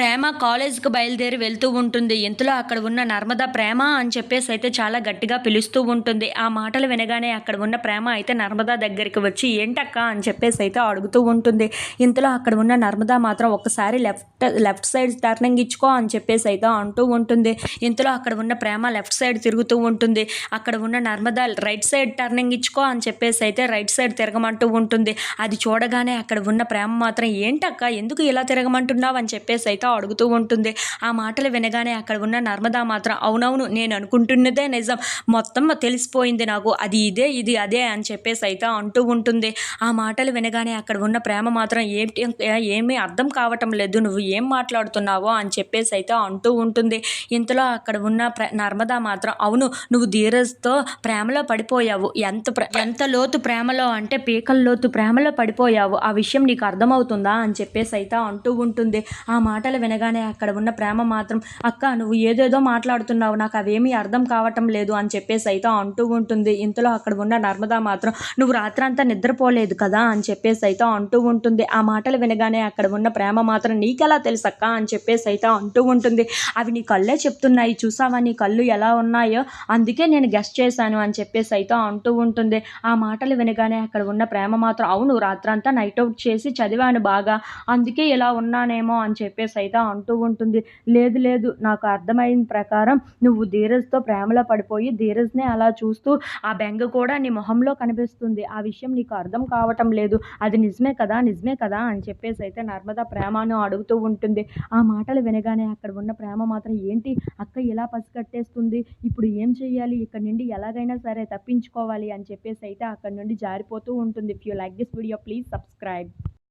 ప్రేమ కాలేజ్కి బయలుదేరి వెళ్తూ ఉంటుంది. ఇంతలో అక్కడ ఉన్న నర్మద ప్రేమ? అని చెప్పేసి అయితే చాలా గట్టిగా పిలుస్తూ ఉంటుంది. ఆ మాటలు వినగానే అక్కడ ఉన్న ప్రేమ అయితే నర్మదా దగ్గరికి వచ్చి ఏంటక్క? అని చెప్పేసి అయితే అడుగుతూ ఉంటుంది. ఇంతలో అక్కడ ఉన్న నర్మదా మాత్రం ఒక్కసారి లెఫ్ట్ లెఫ్ట్ సైడ్ టర్నింగ్ ఇచ్చుకో అని చెప్పేసి అయితే అంటూ ఉంటుంది. ఇంతలో అక్కడ ఉన్న ప్రేమ లెఫ్ట్ సైడ్ తిరుగుతూ ఉంటుంది. అక్కడ ఉన్న నర్మదా రైట్ సైడ్ టర్నింగ్ ఇచ్చుకో అని చెప్పేసి అయితే రైట్ సైడ్ తిరగమంటూ ఉంటుంది. అది చూడగానే అక్కడ ఉన్న ప్రేమ మాత్రం ఏంటక్క? ఎందుకు ఇలా తిరగమంటున్నావు? అని చెప్పేసి అయితే అడుగుతూ ఉంటుంది. ఆ మాటలు వినగానే అక్కడ ఉన్న నర్మదా మాత్రం అవునవును నేను అనుకుంటున్నదే నిజం. మొత్తం తెలిసిపోయింది నాకు. అది ఇదే ఇది అదే అని చెప్పేసి అయితే అంటూ ఉంటుంది. ఆ మాటలు వినగానే అక్కడ ఉన్న ప్రేమ మాత్రం ఏంటి ఏమీ అర్థం కావటం లేదు. నువ్వు ఏం మాట్లాడుతున్నావో అని చెప్పేసి అయితే అంటూ ఉంటుంది. ఇంతలో అక్కడ ఉన్న ప్ర నర్మదా మాత్రం అవును నువ్వు ధీరజ్తో ప్రేమలో పడిపోయావు. ఎంత ఎంత లోతు ప్రేమలో అంటే పీకల లోతు ప్రేమలో పడిపోయావు. ఆ విషయం నీకు అర్థమవుతుందా? అని చెప్పేసి అయితే అంటూ ఉంటుంది. ఆ మాట మాటలు వినగానే అక్కడ ఉన్న ప్రేమ మాత్రం అక్క నువ్వు ఏదేదో మాట్లాడుతున్నావు నాకు అవేమీ అర్థం కావటం లేదు అని చెప్పేసి అయితే అంటూ ఉంటుంది. ఇంతలో అక్కడ ఉన్న నర్మదా మాత్రం నువ్వు రాత్రంతా నిద్రపోలేదు కదా అని చెప్పేసి అయితే అంటూ ఉంటుంది. ఆ మాటలు వినగానే అక్కడ ఉన్న ప్రేమ మాత్రం నీకెలా తెలుసక్క అని చెప్పేసి అయితే అంటూ ఉంటుంది. అవి నీ కళ్ళే చెప్తున్నాయి చూసావా నీ కళ్ళు ఎలా ఉన్నాయో? అందుకే నేను గెస్ట్ చేశాను అని చెప్పేసి అయితే అంటూ ఉంటుంది. ఆ మాటలు వినగానే అక్కడ ఉన్న ప్రేమ మాత్రం అవును రాత్రంతా నైట్ అవుట్ చేసి చదివాను బాగా అందుకే ఇలా ఉన్నానేమో అని చెప్పేసి అయితే అంటూ ఉంటుంది. లేదు లేదు నాకు అర్థమైన ప్రకారం నువ్వు ధీరజ్తో ప్రేమలో పడిపోయి ధీరజ్నే అలా చూస్తూ ఆ బెంగ కూడా నీ మొహంలో కనిపిస్తుంది. ఆ విషయం నీకు అర్థం కావటం లేదు. అది నిజమే కదా నిజమే కదా అని చెప్పేసి అయితే నర్మద ప్రేమను అడుగుతూ ఉంటుంది. ఆ మాటలు వినగానే అక్కడ ఉన్న ప్రేమ మాత్రం ఏంటి అక్క ఇలా పసిగట్టేస్తుంది ఇప్పుడు ఏం చెయ్యాలి? ఇక్కడ నుండి ఎలాగైనా సరే తప్పించుకోవాలి అని చెప్పేసి అయితే అక్కడ నుండి జారిపోతూ ఉంటుంది. If you like this video please subscribe